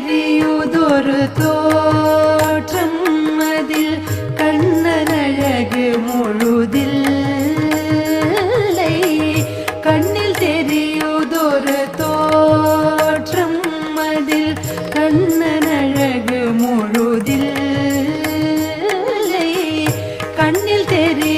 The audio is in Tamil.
பெரியுதொரு தோற்றம் அதில் கண்ணனழகு முழுதில் கண்ணில் தெரியுதொரு தோற்றம் அதில் கண்ணனழகு முழுதில் கண்ணில் தெரிய